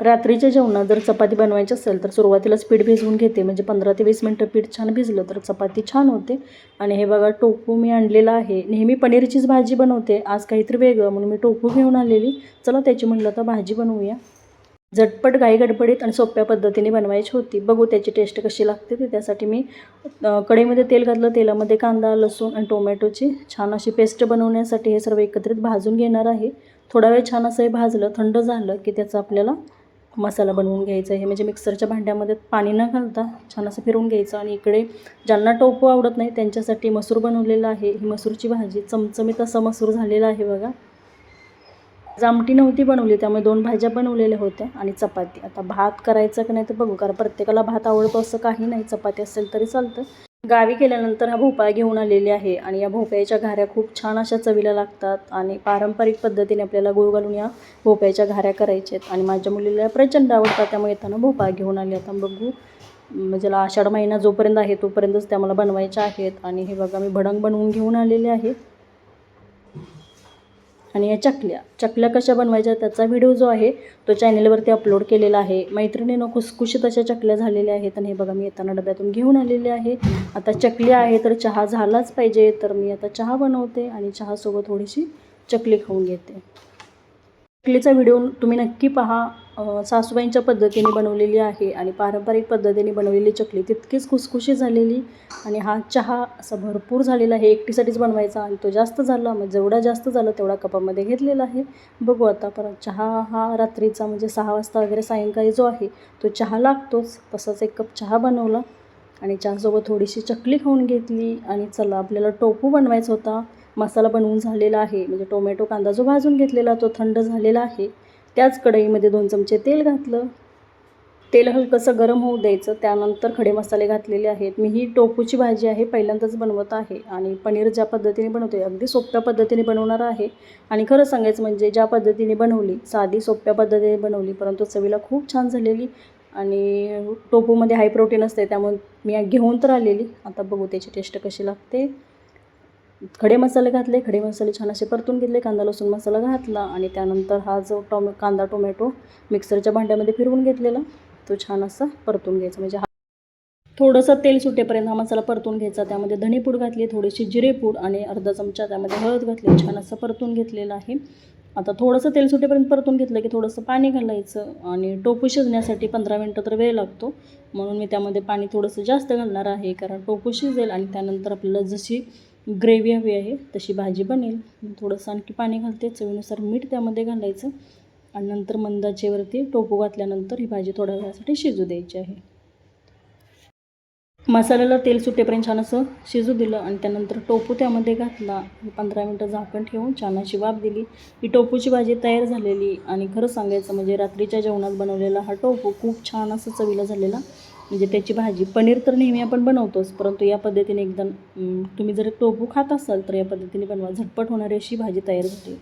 रात्रीच्या जेवणात जर चपाती बनवायची असेल तर सुरुवातीलाच पीठ भिजवून घेते. म्हणजे पंधरा ते वीस मिनटं पीठ छान भिजलं तर चपाती छान होते. आणि हे बघा टोफू मी आणलेला आहे. नेहमी पनीरचीच भाजी बनवते. आज काहीतरी वेगळं म्हणून मी टोफू घेऊन आलेली. चला त्याची म्हणलं तर भाजी बनवूया. झटपट गाई गडबडीत आणि सोप्या पद्धतीने बनवायची होती. बघू त्याची टेस्ट कशी लागते ते. त्यासाठी मी कढईमध्ये तेल घातलं. तेलामध्ये कांदा लसूण आणि टोमॅटोची छान अशी पेस्ट बनवण्यासाठी हे सर्व एकत्रित भाजून घेणार आहे. थोडा वेळ छान असं हे भाजलं थंड झालं की त्याचं आपल्याला मसाला बनवून घ्यायचा आहे म्हणजे मिक्सरच्या भांड्यामध्ये पाणी न घालता छान असं फिरवून घ्यायचं. आणि इकडे ज्यांना टोपू आवडत नाही त्यांच्यासाठी मसूर बनवलेला आहे. ही मसूरची भाजी चमचमीत असा मसूर झालेला आहे बघा. जामटी नव्हती बनवली त्यामुळे दोन भाज्या बनवलेल्या होत्या आणि चपाती. आता भात करायचं की नाही तर बघू कारण प्रत्येकाला भात आवडतो असं काही नाही. चपाती असेल तरी चालतं. गावी गेल्यानंतर हा भोपळा घेऊन आलेली आहे आणि या भोपळ्याच्या घाऱ्या खूप छान अशा चवीला लागतात आणि पारंपरिक पद्धतीने आपल्याला गुळ घालून या भोपळ्याच्या घाऱ्या करायच्या आहेत. आणि माझ्या मुलीला प्रचंड आवडतात त्यामुळे येताना भोपळा घेऊन आले. आता बघू म्हणजे आषाढ महिना जोपर्यंत आहे तोपर्यंतच त्या मला बनवायच्या आहेत. आणि हे बघा मी भडंग बनवून घेऊन आलेले आहे. आणि या चकल्या. चकल्या कशा बनवायच्या त्याचा व्हिडिओ जो आहे तो चॅनेलवरती अपलोड केलेला आहे. मैत्रिणीनं खुसखुशीत अशा चकल्या झालेल्या आहेत आणि हे बघा मी येताना डब्यातून घेऊन आलेले आहे. आता चकली आहे तर चहा झालाच पाहिजे. तर मी आता चहा बनवते आणि चहासोबत थोडीशी चकली खाऊन घेते. चकलीचा व्हिडिओ तुम्ही नक्की पहा. सासूबाईंच्या पद्धतीने बनवलेली आहे आणि पारंपरिक पद्धतीने बनवलेली चकली तितकीच खुसखुशी झालेली आणि हा चहा असा भरपूर झालेला आहे. एकटीसाठीच बनवायचा आणि तो जास्त झाला मग जेवढा जास्त झाला तेवढा कपामध्ये घेतलेला आहे. बघू आता परत चहा हा रात्रीचा म्हणजे सहा वाजता वगैरे सायंकाळी जो आहे तो चहा लागतोच. तसाच एक कप चहा बनवला आणि चहासोबत थोडीशी चकली खाऊन घेतली आणि चला आपल्याला टोपू बनवायचा होता. मसाला बनवून झालेला आहे. म्हणजे टोमॅटो कांदा जो भाजून घेतलेला तो थंड झालेला आहे. त्याच कढईमध्ये दोन चमचे तेल घातलं. तेल हलकंसं गरम होऊ द्यायचं. त्यानंतर खडे मसाले घातलेले आहेत. मी ही टोपूची भाजी आहे पहिल्यांदाच बनवत आहे आणि पनीर ज्या पद्धतीने बनवते अगदी सोप्या पद्धतीने बनवणार आहे. आणि खरं सांगायचं म्हणजे ज्या पद्धतीने बनवली साधी सोप्या पद्धतीने बनवली परंतु चवीला खूप छान झालेली आणि टोपूमध्ये हाय प्रोटीन असते त्यामुळे मी घेऊन तर आलेली. आता बघू त्याची टेस्ट कशी लागते. खडे मसाले घातले खडे मसाले छान असे परतून घेतले कांदा लसूण मसाला घातला आणि त्यानंतर हा जो टॉम कांदा टोमॅटो मिक्सरच्या भांड्यामध्ये फिरवून घेतलेला तो छान असा परतून घ्यायचा. म्हणजे हा थोडंसं तेल सुटेपर्यंत हा मसाला परतून घ्यायचा. त्यामध्ये धणीपूड घातली थोडीशी जिरेपूड आणि अर्धा चमचा त्यामध्ये हळद घातली छान असं परतून घेतलेलं आहे. आता थोडंसं तेल सुटेपर्यंत परतून घेतलं की थोडंसं पाणी घालायचं आणि टोपू शिजण्यासाठी पंधरा मिनटं तर वेळ लागतो. म्हणून मी त्यामध्ये पाणी थोडंसं जास्त घालणार आहे कारण टोफू शिजेल आणि त्यानंतर आपल्याला जशी ग्रेव्ही हवी आहे तशी भाजी बनेल. थोडंसं आणखी पाणी घालते चवीनुसार मीठ त्यामध्ये घालायचं. आणि नंतर मंदाचेवरती टोपू घातल्यानंतर ही भाजी थोड्या वेळासाठी शिजू द्यायची आहे. मसाल्याला तेल सुटेपर्यंत छान असं शिजू दिलं आणि त्यानंतर टोपू त्यामध्ये घातला. पंधरा मिनटं झाकण ठेवून छान अशी वाफ दिली. ही टोपूची भाजी तयार झालेली आणि खरं सांगायचं म्हणजे रात्रीच्या जेवणात बनवलेला हा टोपू खूप छान असं चवीला झालेला म्हणजे त्याची भाजी. पनीर तर नेहमी आपण बनवतोच परंतु या पद्धतीने एकदम तुम्ही जर टोपू खात असाल तर या पद्धतीने बनवा. झटपट होणारी अशी भाजी तयार होते